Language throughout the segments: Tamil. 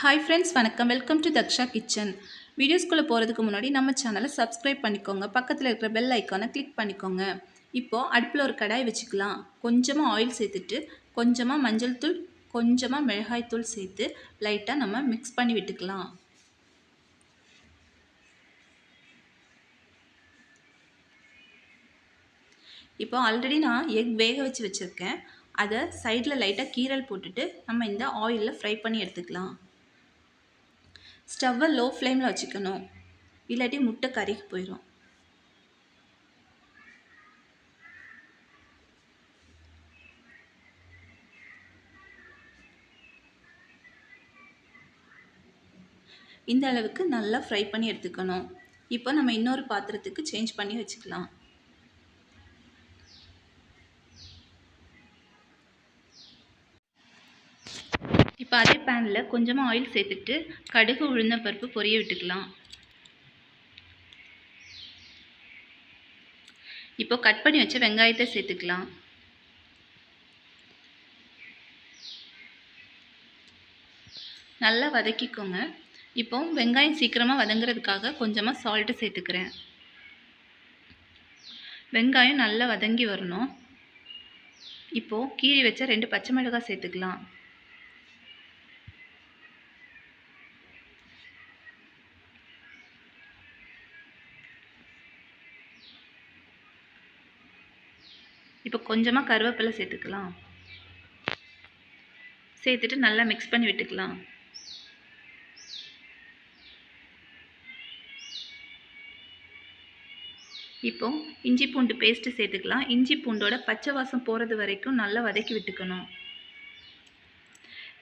ஹாய் ஃப்ரெண்ட்ஸ் வணக்கம். வெல்கம் டு தக்ஷா கிச்சன் வீடியோஸ்குள்ளே போகிறதுக்கு முன்னாடி நம்ம சேனலை சப்ஸ்கிரைப் பண்ணிக்கோங்க. பக்கத்தில் இருக்கிற பெல் ஐக்கானை கிளிக் பண்ணிக்கோங்க. இப்போது அடுப்பில் ஒரு கடாய் வச்சுக்கலாம். கொஞ்சமாக ஆயில் சேர்த்துட்டு கொஞ்சமாக மஞ்சள் தூள் கொஞ்சமாக மிளகாய் தூள் சேர்த்து லைட்டாக நம்ம மிக்ஸ் பண்ணி விட்டுக்கலாம். இப்போ ஆல்ரெடி நான் எக் வேக வச்சு வச்சுருக்கேன். அதை சைடில் லைட்டாக கீரல் போட்டுட்டு நம்ம இந்த ஆயிலில் ஃப்ரை பண்ணி எடுத்துக்கலாம். ஸ்டவ்வை லோ ஃப்ளேமில் வச்சுக்கணும். இல்லாட்டி முட்டை கறிக்கு போயிடும் இந்த அளவுக்கு நல்லா ஃப்ரை பண்ணி எடுத்துக்கணும். இப்போ நம்ம இன்னொரு பாத்திரத்துக்கு சேஞ்ச் பண்ணி வச்சுக்கலாம். இப்போ அதே பேனில் கொஞ்சமாக ஆயில் சேர்த்துட்டு கடுகு உளுந்த பருப்பு பொரிய விட்டுக்கலாம். இப்போ கட் பண்ணி வச்ச வெங்காயத்தை சேர்த்துக்கலாம். நல்லா வதக்கிக்கோங்க. இப்போ வெங்காயம் சீக்கிரமாக வதங்குறதுக்காக கொஞ்சமாக சால்ட்டு சேர்த்துக்கிறேன். வெங்காயம் நல்லா வதங்கி வரணும். இப்போது கீறி வச்ச ரெண்டு பச்சை மிளகாய் சேர்த்துக்கலாம். இப்போ கொஞ்சமாக கருவேப்பிலை சேர்த்துக்கலாம். சேர்த்துட்டு நல்லா மிக்ஸ் பண்ணி விட்டுக்கலாம். இப்போ இஞ்சி பூண்டு பேஸ்ட்டு சேர்த்துக்கலாம். இஞ்சி பூண்டோட பச்சை வாசம் போகிறது வரைக்கும் நல்லா வதக்கி விட்டுக்கணும்.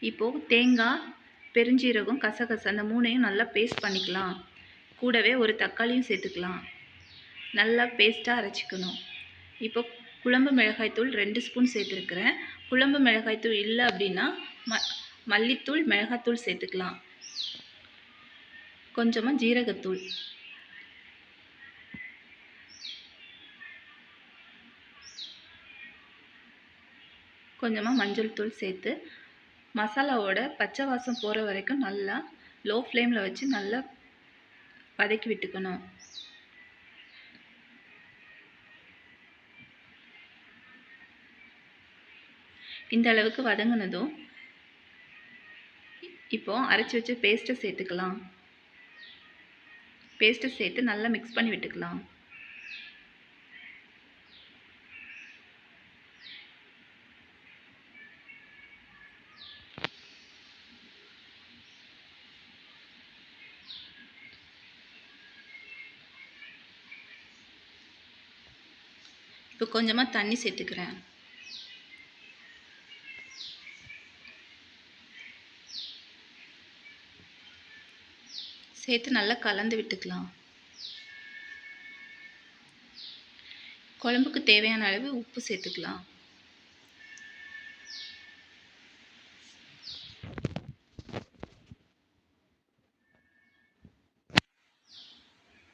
இப்போது தேங்காய் பெருஞ்சீரகம் கசகச அந்த மூணையும் நல்லா பேஸ்ட் பண்ணிக்கலாம். கூடவே ஒரு தக்காளியும் சேர்த்துக்கலாம். நல்லா பேஸ்ட்டாக அரைச்சிக்கணும். இப்போ குழம்பு மிளகாய்த்தூள் ரெண்டு ஸ்பூன் சேர்த்துருக்குறேன். குழம்பு மிளகாய்த்தூள் இல்லை அப்படின்னா ம மல்லித்தூள் மிளகாத்தூள் சேர்த்துக்கலாம். கொஞ்சமாக ஜீரகத்தூள் கொஞ்சமாக மஞ்சள் தூள் சேர்த்து மசாலாவோட பச்சை வாசம் போகிற வரைக்கும் நல்லா லோ ஃப்ளேமில் வச்சு நல்லா வதக்கி விட்டுக்கணும். இந்த அளவுக்கு வதங்கினதும் இப்போது அரைச்சி வச்ச பேஸ்ட்டை சேர்த்துக்கலாம். பேஸ்ட்டை சேர்த்து நல்லா மிக்ஸ் பண்ணி விட்டுக்கலாம். இப்போ கொஞ்சமாக தண்ணி சேர்த்துக்கிறேன். சேர்த்து நல்லா கலந்து விட்டுக்கலாம். குழம்புக்கு தேவையான அளவு உப்பு சேர்த்துக்கலாம்.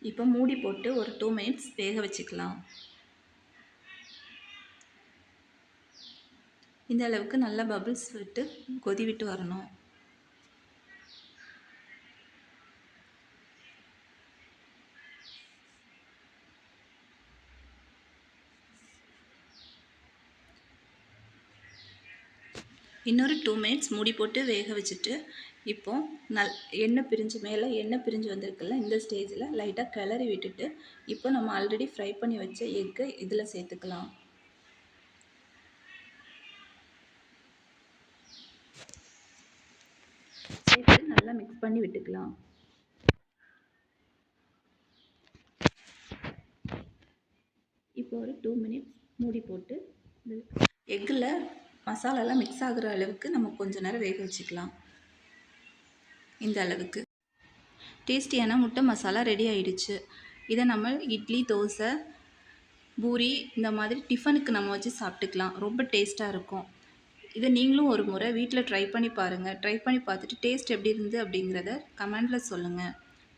இப்போ மூடி போட்டு ஒரு டூ மினிட்ஸ் வேக வச்சுக்கலாம். இந்த அளவுக்கு நல்லா பபிள்ஸ் விட்டு கொதி விட்டு வரணும். இன்னொரு டூ மினிட்ஸ் மூடி போட்டு வேக வச்சுட்டு இப்போது நல் எண்ணெய் பிரிஞ்சு மேலே எண்ணெய் பிரிஞ்சு வந்திருக்குல்ல இந்த ஸ்டேஜில் லைட்டாக கிளறி விட்டுட்டு இப்போ நம்ம ஆல்ரெடி ஃப்ரை பண்ணி வச்ச எக்கு இதில் சேர்த்துக்கலாம். சேர்த்து நல்லா மிக்ஸ் பண்ணி விட்டுக்கலாம். இப்போ ஒரு டூ மினிட்ஸ் மூடி போட்டு எக்கில் மசாலாலாம் மிக்ஸ் ஆகுற அளவுக்கு நம்ம கொஞ்ச நேரம் வேக வச்சுக்கலாம். இந்த அளவுக்கு. டேஸ்டியான முட்டை மசாலா ரெடி ஆயிடுச்சு. இதை நம்ம இட்லி தோசை பூரி இந்த மாதிரி டிஃபனுக்கு நம்ம வச்சு சாப்பிட்டுக்கலாம். ரொம்ப டேஸ்ட்டாக இருக்கும். இதை நீங்களும் ஒரு முறை வீட்டில் ட்ரை பண்ணி பாருங்கள் ட்ரை பண்ணி பார்த்துட்டு டேஸ்ட் எப்படி இருந்து அப்படிங்கிறத கமெண்டில் சொல்லுங்கள்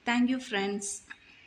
தேங்க்யூ ஃப்ரெண்ட்ஸ்